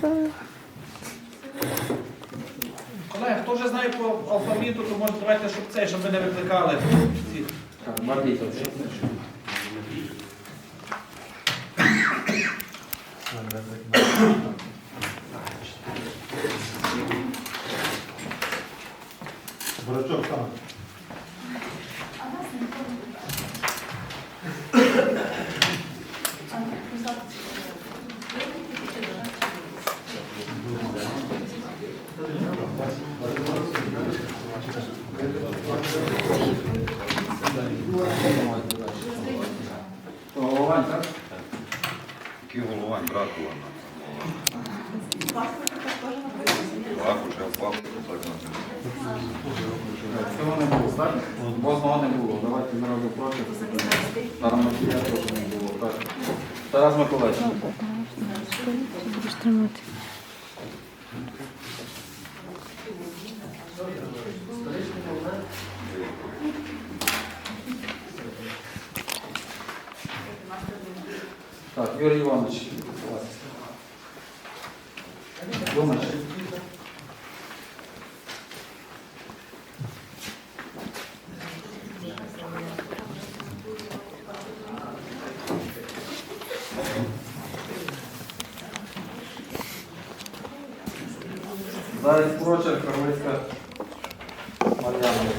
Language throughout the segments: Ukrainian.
Колеги, хто вже знає по алфавіту, то може давайте, щоб цей, щоб ви не викликали ці. Так, Бардійко. Борочок сам. Головань, так? Який головань бракував нам. Бак уже впав, так Цього не було, так? Возного не було. Давайте народу проти. Тармакія теж не було, так. Тарас Миколаївич. Будеш тримати. Так, Юрій Іванович. Думаєш? Зараз прочерк Карлицька Мар'яна.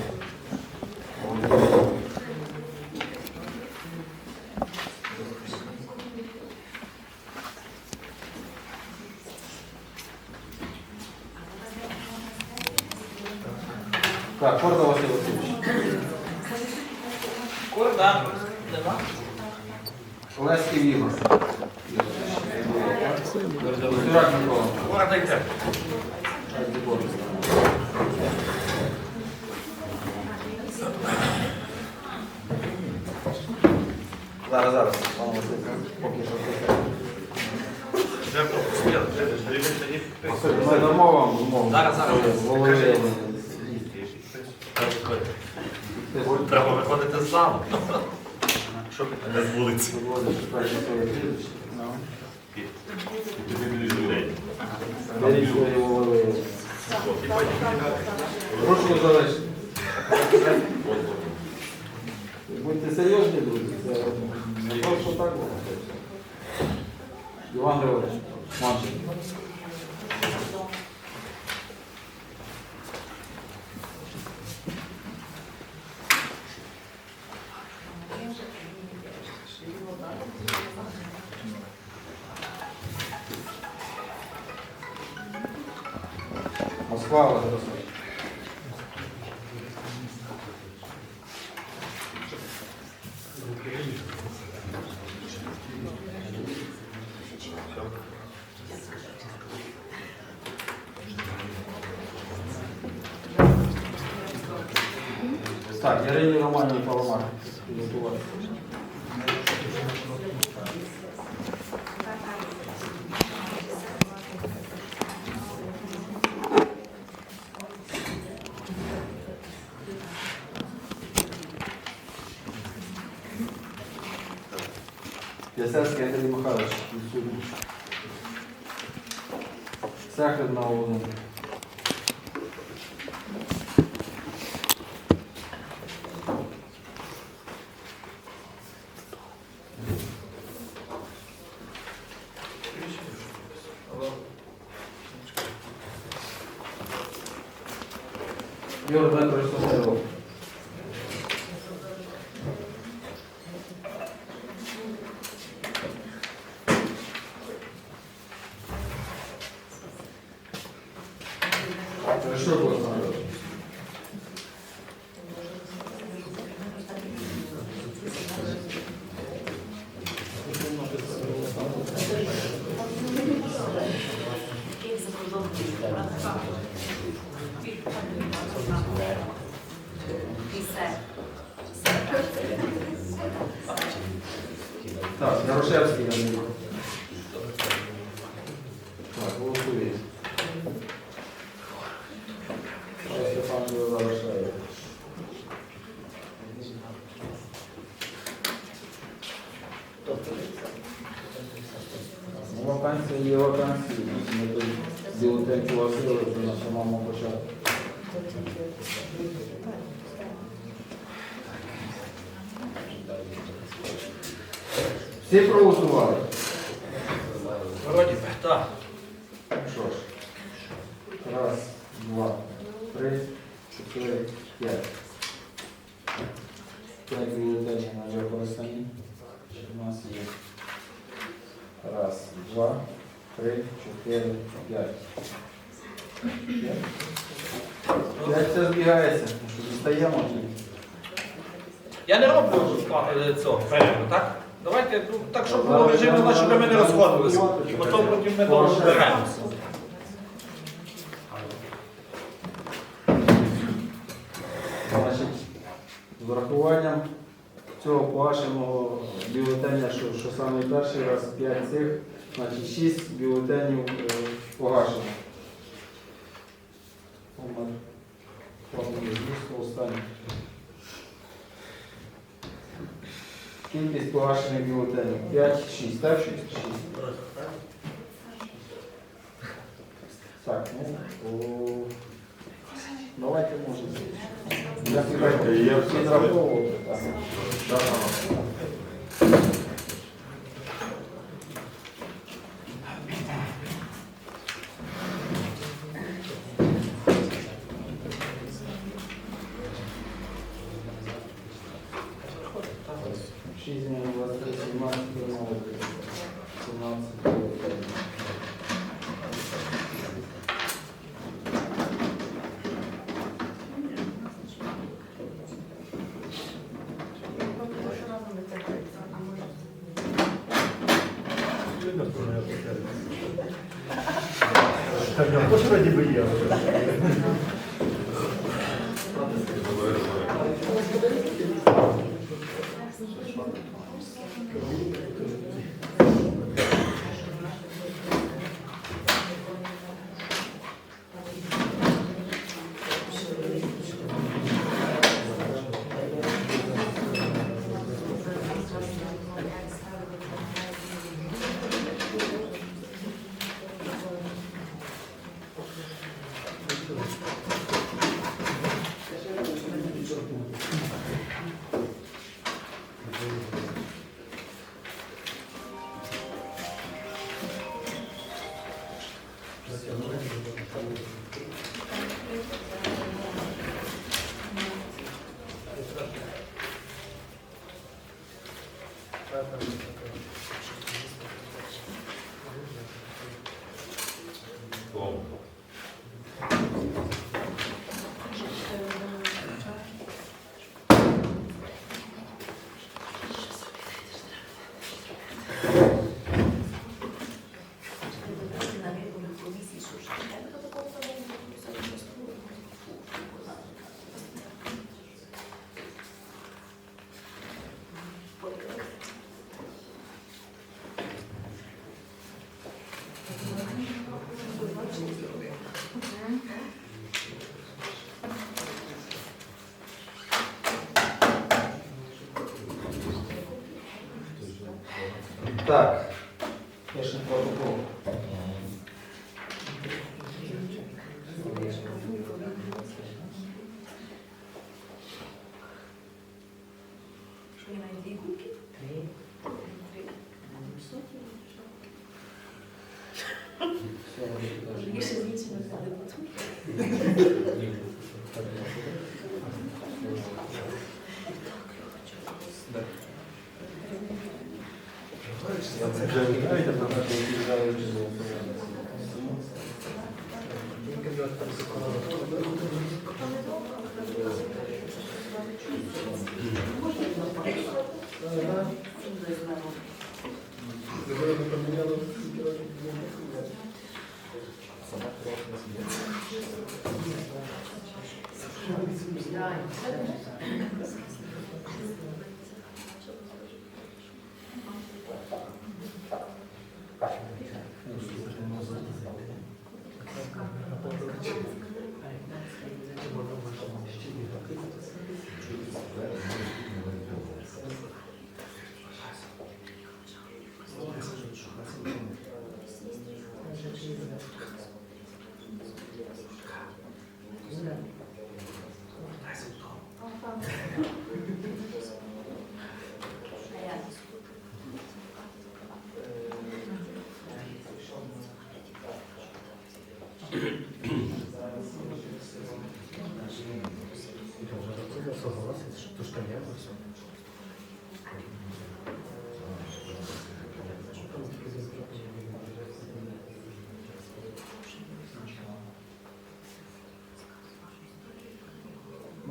Так, Корда Василь Васильович. Корда. Нема? Олеський Ігор. Сюрак Микола. Корда йде. Зараз, зараз, пане Василько, поки що все. Вже пропустили, вам змогу. Зараз, зараз. Голови. Треба виходити з залу. Щоб не з вулиці. Прошу залишити. Будьте серйозні, друзі. Іван Григорович, Манченко. Олег Ярославович. Так, Ярині Романівні Паламар. Ясельський Андрій Михайлович. відсутній. Сахарна Володимир. Юрій Дмитрович Сосеров. Хорошо, Олександр. Так, Ярошевський Данило. Так, голосує. Степан Зарошає. Ну, Вакансія є вакансії, ми тут бюлетень погасили вже на самому початку. Всі проголосували? Вроді би, так. Що ж. Раз, два, три, чотири, п'ять. П'ять бюлетенів на використані. У нас є. Раз, два, три, чотири, п'ять. П'ять? Все збігається. Що дістаємо? Я не роблю е, цього перерву, так? Давайте ну, так, щоб було режимно, щоб ми не розходилися. Потім потім ми довго зберемося. З врахуванням цього погашеного бюлетеня, що, що саме перший раз 5 цих, значить 6 бюлетенів е, погашено. Останній. Кількість погашених бюлетенів 5, 6, так? 6, 6. Так, ну, о, давайте може. Я підраховував. так. Шість змін, Так,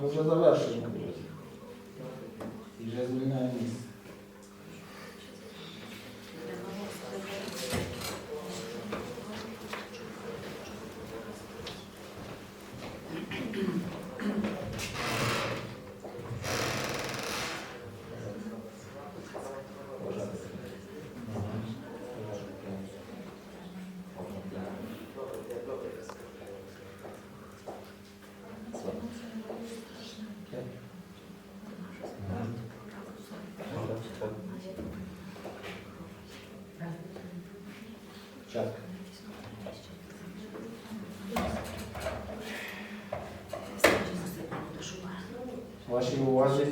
Ми вже завершуємо. І вже звільняємо Вашій увазі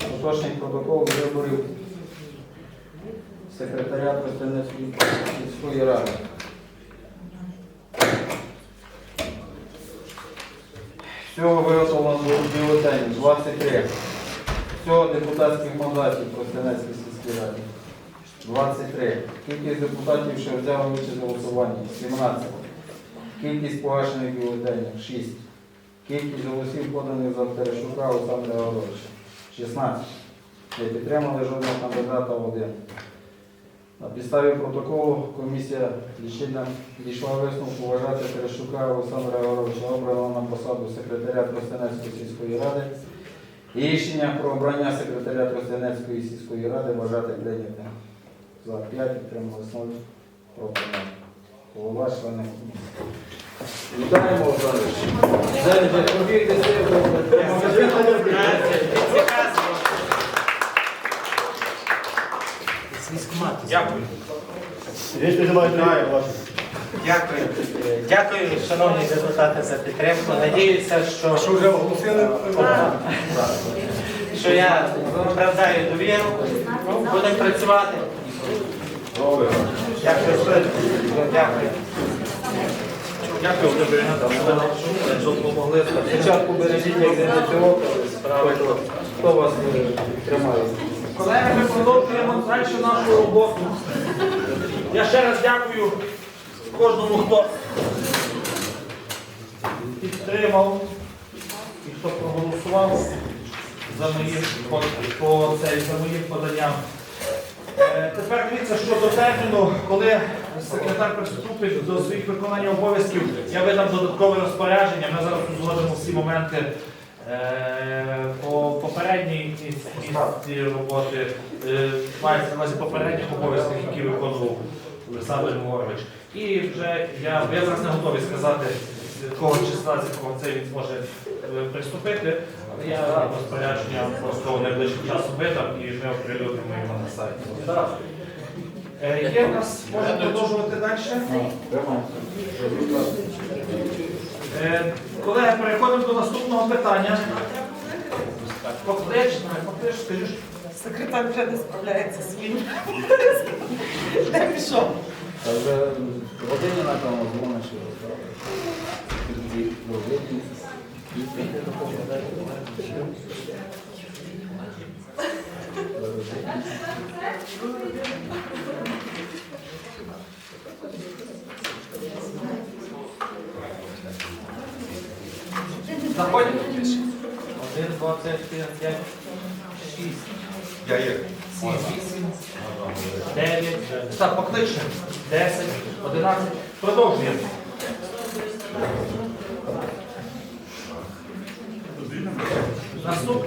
остаточний протокол виборів секретаря Костянецької сільської ради. Всього виготовлено бюлетенів 23. Всього депутатських мандатів Костянецької сільської ради. 23. Кількість депутатів, що взяли участь у голосуванні 17. Кількість погашених бюлетенів 6. Кількість голосів поданих за Терещука Олександра Григоровича 16. Не підтримали жодного кандидата в один. На підставі протоколу комісія дійшла висновку вважати Терещука Олександра Григоровича обраного на посаду секретаря Тростянецької сільської ради. І рішення про обрання секретаря Тростянецької сільської ради вважати прийнятим. За 5 підтримали 0 проти 0. Голова комісії. Вітаємо вас. Далі побігти Дякую. Дякую. Дякую, шановні депутати, за підтримку. Надіюся, що, Що вже оголосили? що я оправдаю довіру. Будемо працювати. Дякую. Дякую. Дякую, що допомогли. Спочатку бережіть ідентифікацію, хто вас е, тримає. Колеги, ми продовжуємо далі нашу роботу. Я ще раз дякую кожному, хто підтримав і хто проголосував за мої, по, по цей, за моїм поданням. Е, Тепер дивіться щодо терміну, коли секретар приступить до своїх виконання обов'язків, я видам додаткове розпорядження. Ми зараз узгодимо всі моменти е, по попередній роботи, е, мається на увазі попередніх обов'язків, які виконував Олександр Григорович. І вже я, я зараз не готовий сказати, з якого числа, з якого це він зможе приступити. Я розпорядження просто найближчим часом видам і ми оприлюднимо його на сайті. Е, Є в нас, можемо продовжувати далі. Е, Колеги, переходимо до наступного питання. Поклич, поклич, скажи, Секретар вже не справляється з своїм. Де пішов? Та вже годині на тому дзвониш. Заходимо. Один, два, чотири, п'ять, шість, дев'ять. Так, покличемо. Десять, одинадцять. Продовжуємо.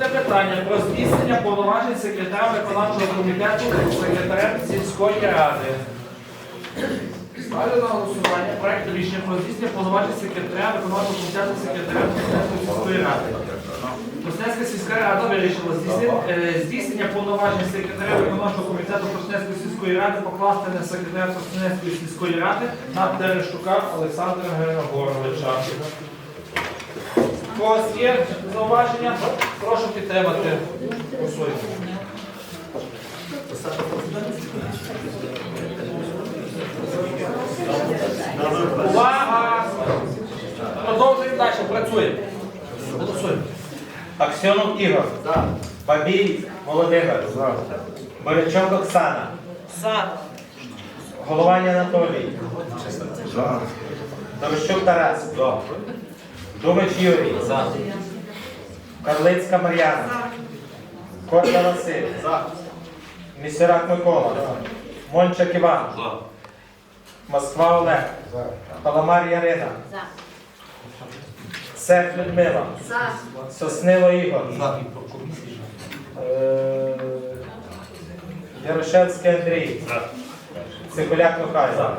Наступне питання про здійснення повноважень секретаря виконавчого комітету секретарем сільської ради. Ставлю на голосування проект рішення про здійснення повноважень секретаря виконавчого комітету секретаря сільської ради. Коснецька сільська рада вирішила е, здійснення повноважень секретаря виконавчого комітету Коснецької сільської ради покласти на секретаря Коснецької сільської ради на Терещука Олександра Григоровича. У когось є зауваження? Прошу підтримати. Голосуємо. Увага! Продовжуємо далі, працюємо. Голосуємо. Аксьонов Ігор. Бабій Володимир. Борячок Оксана. За. Головань Анатолій. Дорощук Тарас. Думич Юрій. Карлицька Мар'яна. Корда Василь. Місерак Микола. Мончак Іван. Москва Олег. Паламар Ярина. Сех Людмила. Соснило Ігор. Е, Ярошевський Андрій. Цикуляк Михайло.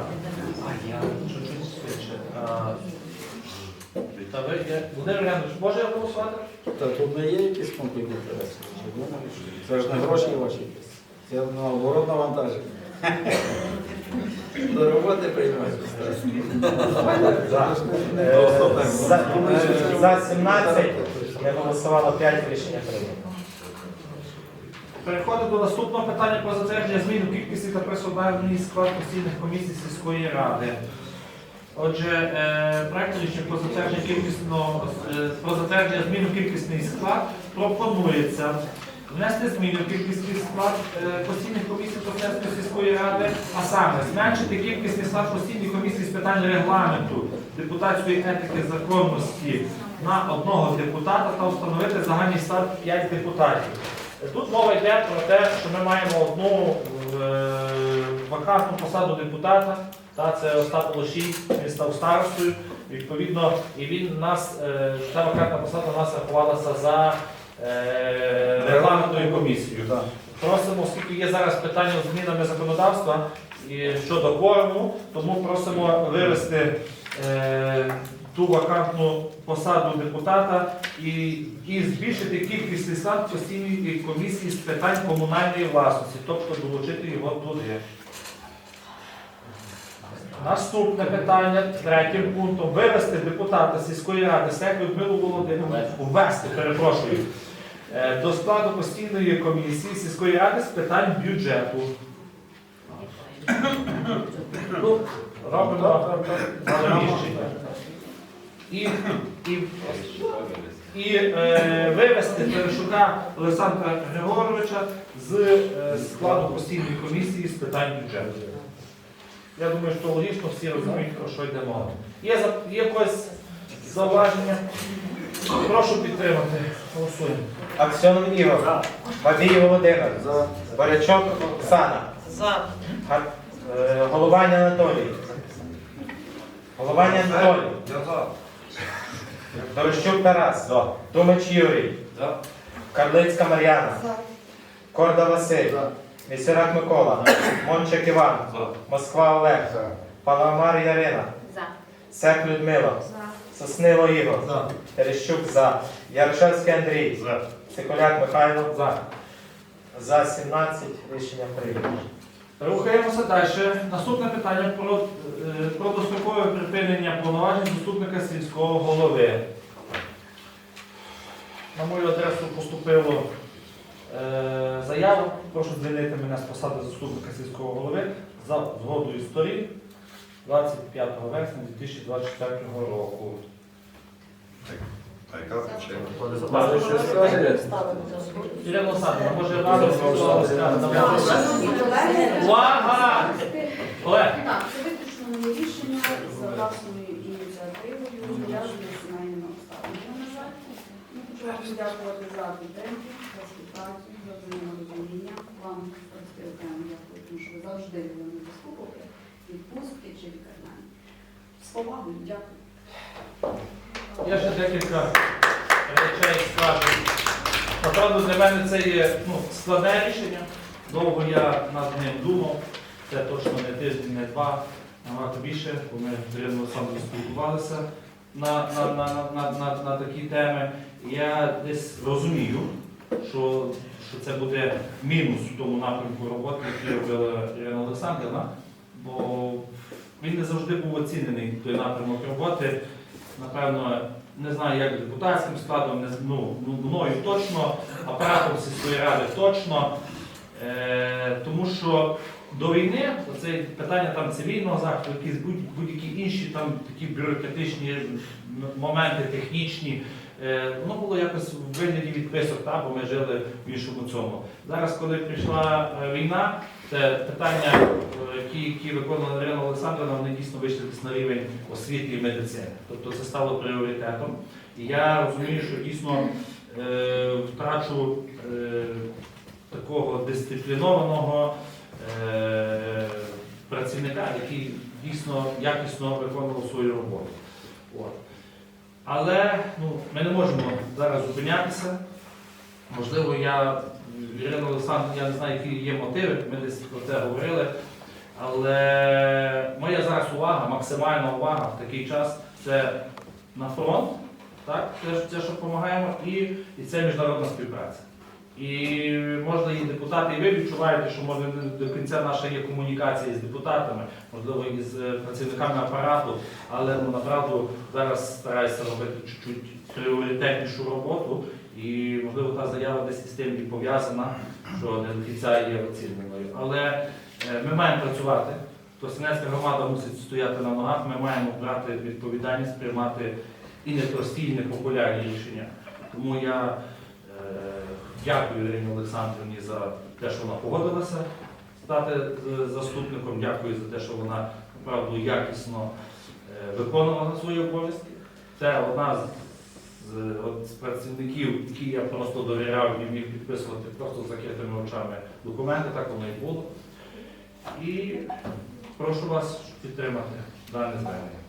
Та ви є- Володимир Іванович, може я голосувати? Та тут не є якісь конфлікти інтересів? Чи є? Це ж не гроші ваші якісь. Це наоборот навантаження. До роботи. Е, За, е, за 17 не голосувало 5 рішення прийнято. Переходимо до наступного питання про затвердження змін у кількості та персональний склад постійних комісій сільської ради. Отже, е, проект рішення про затвердження кількісного е, про затвердження кількісний склад пропонується внести зміни у кількісний склад е, постійних комісій Коснецької сільської ради, а саме зменшити кількісний склад постійних комісій з питань регламенту, депутатської етики, законності на одного депутата та встановити загальний склад 5 депутатів. Тут мова йде про те, що ми маємо одну вакантну посаду депутата, та це Остап Лошій, він став старостою. Відповідно, і він нас, е, ця вакантна посада у нас рахувалася за е, регламентною комісією. Просимо, оскільки є зараз питання з змінами законодавства і щодо кворуму, тому просимо вивести е, ту вакантну посаду депутата і, і збільшити кількість склад постійної комісії з питань комунальної власності, тобто долучити його туди. Наступне питання третім пунктом вивести депутата сільської ради Сек Людмилу Володимирівну, ввести, перепрошую, е, до складу постійної комісії сільської ради з питань бюджету. Ну, робимо заміщення. І, і, і е, вивести Терешука Олександра Григоровича з е, складу постійної комісії з питань бюджету. Я думаю, що логічно всі розуміють, про що йде мова. Є, за- є якось зауваження? Прошу підтримати. Голосуємо. Аксьонов Ігор. Бабій Володимир. Борячок Оксана. За. Е, Головань Анатолій. Головань Анатолій. Дорощук Тарас. Думич Юрій. Карлицька Мар'яна. Корда Василь. Місерак Микола. Мончик Іван. Москва Олег. Паламар Ярина. Сек Людмила. Соснило Ігор. Терещук за. Ярошевський Андрій. Цикуляк Михайло. За. За 17 рішення прийнято. Рухаємося далі. Наступне питання про, е, про дострокове припинення повноважень заступника сільського голови. На мою адресу поступило е, заяву. Прошу звільнити мене з посади заступника сільського голови за згодою сторін 25 вересня 2024 року. Та яка причина? Може, щось скаже? Ірина Олександровна, може разом Шановні колеги, Увага! Олег! так, це виключно моє рішення за власною ініціативою, пов'язане з сімейними обставинами. На жаль, я хочу вам подякувати за підтримку, за співпрацю, за взаєморозуміння. Вам просто окремо дякую, тому що ви завжди були на заслугувати відпустки чи лікарняні. З повагою, дякую. Я ще декілька речей скажу. Напевно, для мене це є ну, складне рішення. Довго я над ним думав. Це точно не тиждень, не два. набагато більше, бо ми з Іриною спілкувалися на, на, на, на, на, на, на такі теми. Я десь розумію, що, що це буде мінус в тому напрямку роботи, який робила Ірина Олександрівна, бо він не завжди був оцінений той напрямок роботи. Напевно, не знаю, як депутатським складом, не, ну, ну, мною точно, апаратом сільської ради точно. Е, тому що до війни це питання там цивільного захисту, якісь будь- будь-які інші там такі бюрократичні моменти, технічні. Е, воно було якось в вигляді відписок, та, бо ми жили в іншому цьому. Зараз, коли прийшла е, війна, це питання, е, які, виконувала Ірина Олександрівна, вони дійсно вийшли десь на рівень освіти і медицини. Тобто це стало пріоритетом. І я розумію, що дійсно е, втрачу е, такого дисциплінованого е, працівника, який дійсно якісно виконував свою роботу. От. Але ну, ми не можемо зараз зупинятися. Можливо, я Ірина Олександровна, я не знаю, які є мотиви, ми десь про це говорили. Але моя зараз увага, максимальна увага в такий час це на фронт, так? Це що допомагаємо, і, і це міжнародна співпраця. І можна і депутати, і ви відчуваєте, що може до кінця наша є комунікація з депутатами, можливо, і з е, працівниками апарату, але ну, направду зараз стараюся робити чуть-чуть пріоритетнішу роботу. І можливо та заява десь із тим і пов'язана, що не до кінця є оціненою. Але е, ми маємо працювати. Тростянецька громада мусить стояти на ногах, ми маємо брати відповідальність, приймати і непрості, і непопулярні рішення. Тому я дякую Ірині Олександрівні за те, що вона погодилася стати е, заступником. Дякую за те, що вона направду якісно е, виконувала свої обов'язки. Це одна з, працівників, які я просто довіряв і міг підписувати просто з закритими очами документи, так воно і було. І прошу вас підтримати дане звернення.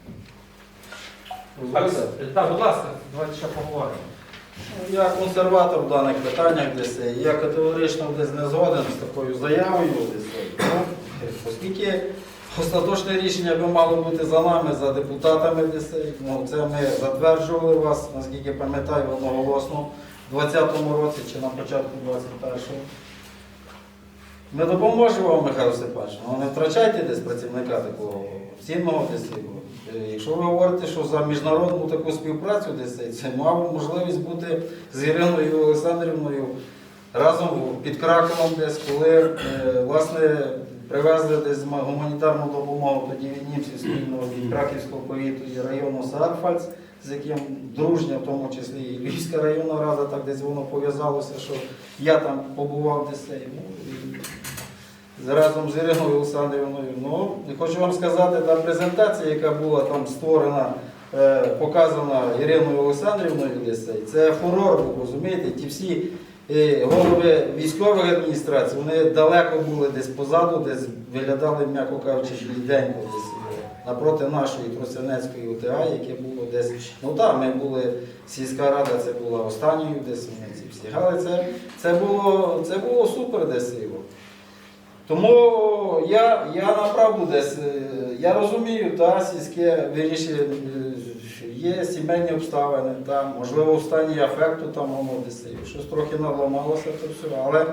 Так, будь ласка, давайте ще поговоримо. Я консерватор в даних питаннях десь. Я категорично десь не згоден з такою заявою. Десь. Ну, оскільки остаточне рішення би мало бути за нами, за депутатами десь. Ну, це ми затверджували вас, наскільки пам'ятаю, одноголосно в 2020 році чи на початку 21-го. Ми допоможемо вам, Михайло Степанович, але не втрачайте десь працівника такого цінного десь. Якщо ви говорите, що за міжнародну таку співпрацю десь це мав можливість бути з Іриною Олександрівною разом під Краковом десь, коли е, власне привезли десь гуманітарну допомогу тоді від німців від Краківського повіту і району Саарфальц, з яким дружня, в тому числі і Львівська районна рада, так десь воно пов'язалося, що я там побував десь. ну, разом з Іриною Олександрівною. Ну, хочу вам сказати, та презентація, яка була там створена, е, показана Іриною Олександрівною десь, це фурор був, розумієте? Ті всі е, голови військових адміністрацій, вони далеко були десь позаду, десь виглядали, м'яко кажучи, бліденько десь. е, Напроти нашої Тростянецької УТА, яке було десь. Ну так, ми були, сільська рада це була останньою, десь ми всі. Але це, це, було, це було супер десь. Тому я, я направду десь, е, я розумію, та, сільське вирішення, є сімейні обставини, та, можливо, в стані афекту там десь, щось трохи наламалося, то все. Але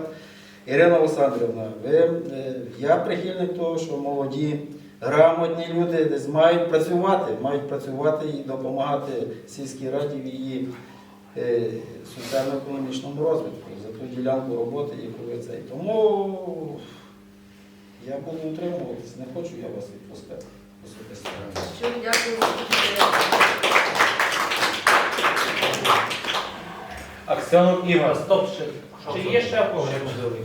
Ірина Олександрівна, ви, е, я прихильник того, що молоді, грамотні люди десь мають працювати, мають працювати і допомагати сільській раді в її е, соціально-економічному розвитку за ту ділянку роботи, яку ви цей. Тому я буду утримуватись, не хочу я вас відпускати особисто. Щиро дякую. Аксьонов Ігор. Стоп, ще. Чи є ще можливий?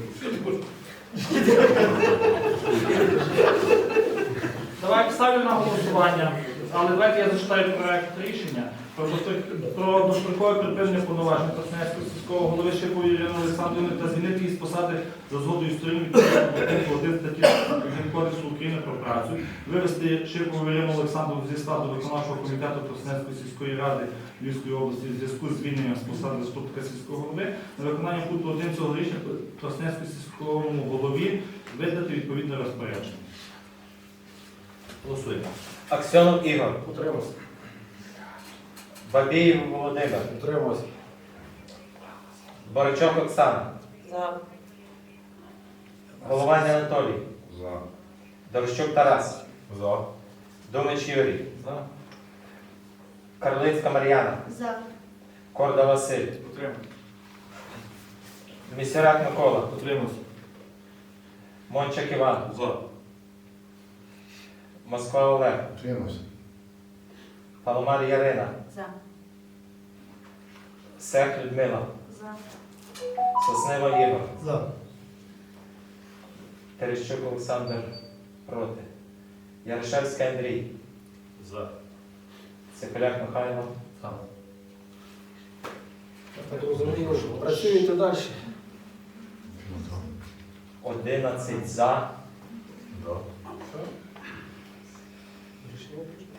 Давайте ставлю на голосування, але давайте я зачитаю проект рішення про дострокове припинення повноважень Краснянського сільського голови Шипової Ірини Олександрівни та звільнити її з посади за згодою сторін відповідно до пункту 1 статті Кодексу України про працю, вивести Шипову Ірину Олександрівну зі складу виконавчого комітету Краснянської сільської ради Львівської області в зв'язку з звільненням з посади заступника сільського голови на виконання пункту 1 цього рішення Краснянському сільському голові видати відповідне розпорядження. Голосуємо. Аксьонов Ігор, Утримався. Бабієв Володимир, Утримався. Боричок Оксана, За. Головань Анатолій, За. Дорощук Тарас, За. Думич Юрій, За. Карлицька Мар'яна, За. Корда Василь, Утримався. Місірак Микола, Утримався. Мончак Іван, За. Москва Олег, Утримався. Паломар Ярина, За. Сех Людмила, За. Соснива Ігор, За. Терещук Олександр проти. Ярошевський Андрій, За. Цепеляк Михайло, За. Так розумію, що працюєте далі. 11 за, Да.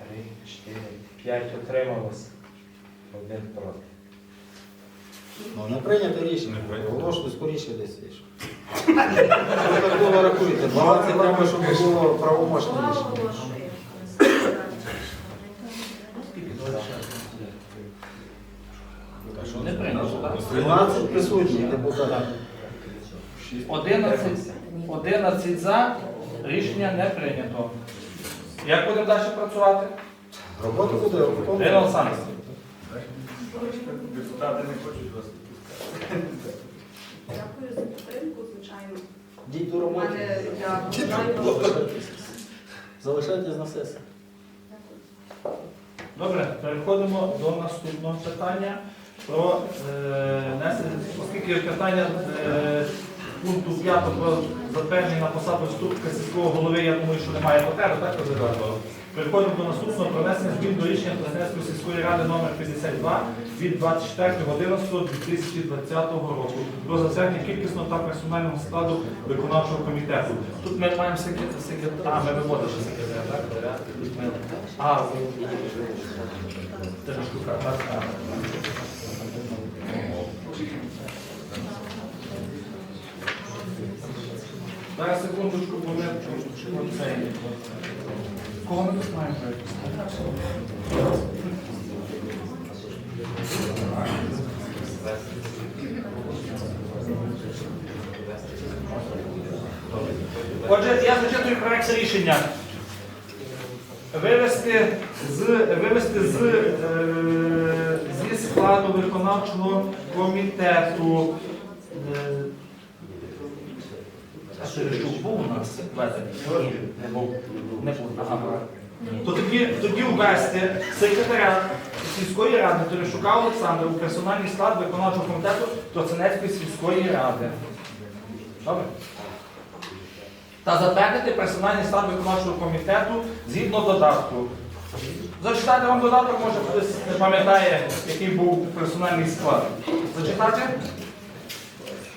3, 4, 5 утрималось, 1 проти. Ну, не прийнято рішення. Не прийнято. Воно ж скоріше десь вийшло. Ви так було рахуєте. 20 треба, щоб було правомочне рішення. оголошує. 12 присутніх депутатів. 11, 11 за. Рішення не прийнято. Як будемо далі працювати? Робота буде Ірина виконувати. Олександрівна. Депутати не хочуть вас. Дякую за підтримку, звичайно. Діть до У роботи. мене я вважаю, Залишайтесь на сесії. Добре, переходимо до наступного питання про е, внесення, оскільки питання е, пункту 5 про затвердження на посаду вступка сільського голови, я думаю, що немає потреби, так розглядати. Переходимо до наступного про внесення змін до рішення Красненської сільської ради номер 52 від 24.11.2020 року про затвердження кількісного та персонального складу виконавчого комітету. Тут ми маємо секретар, секретар, ми виводимо ще секретаря, так? А, ви- Це ж штука, так? Зараз секундочку, бо ми ми тут маємо? Отже, я зачитую проект рішення. Вивести з, вивести з, е, зі складу виконавчого комітету. Е, а Шерещук був у нас не був. То тоді, тоді ввести секретаря сільської ради Терешука Олександра у персональний склад виконавчого комітету Тоценецької сільської ради. Добре? Та затвердити персональний склад виконавчого комітету згідно додатку. Зачитати вам додаток, може хтось не пам'ятає, який був персональний склад. Зачитати?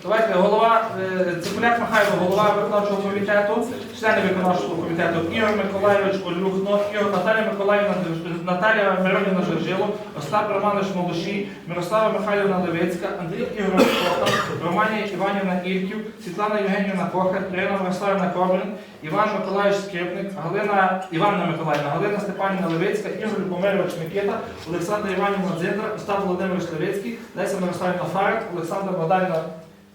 Давайте голова е, Ципуляк Михайло, голова виконавчого комітету, члени виконавчого комітету Ігор Миколайович Олюхно, Ігор Наталія Миколаївна Наталія Миронівна Жержило, Остап Романович Молошій, Мирослава Михайлівна Левицька, Андрій Ігорович Кохан, Романія Іванівна Ірків, Світлана Євгенівна Кохар, Ірина Мирославівна Корбін, Іван Миколаївич Скрипник, Галина Іванна Миколаївна, Галина Степанівна Левицька, Ігор Любомирович Микита, Олександра Іванівна Дзиндра, Остап Володимирович Левицький, Леся Мирославівна Фарик, Олександра Богданівна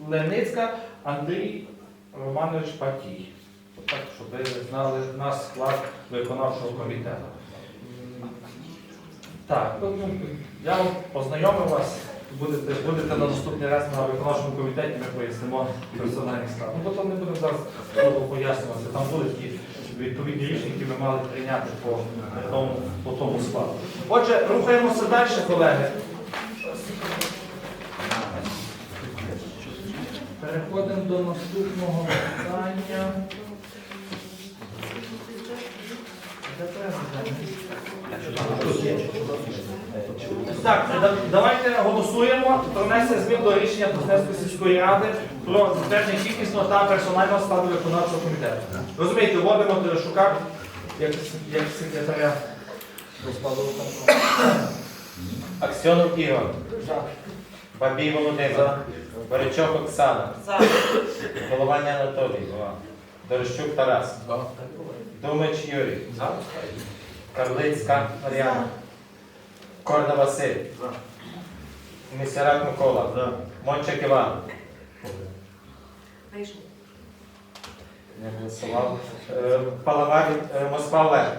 Леницька, Андрій Романович Патій. Так, щоб ви знали наш склад виконавчого комітету. Так, ну, ну, я вам познайомив вас. Будете, будете на наступний раз на виконавчому комітеті, ми пояснимо персональний склад. Ну, там не будемо зараз пояснювати. Там будуть ті відповідні рішення, які ми мали прийняти по тому, по тому складу. Отже, рухаємося далі, колеги. Переходимо до наступного питання. Так, давайте голосуємо про внесення змін до рішення Тоснецької сільської ради про затвердження кількісного та персонального складу виконавчого комітету. Розумієте, вводимо Терешука як, як секретаря до складу виконавчого. Аксьонов Ігор, Бабій Володимир, Боричок Оксана, За. Головань Анатолій, Дорощук Тарас. Думич Юрій. Карлицька Мар'яна. Корда Василь. Місярак Микола. За. Мончик Іван. Не голосував. Е, е, Москва Олег.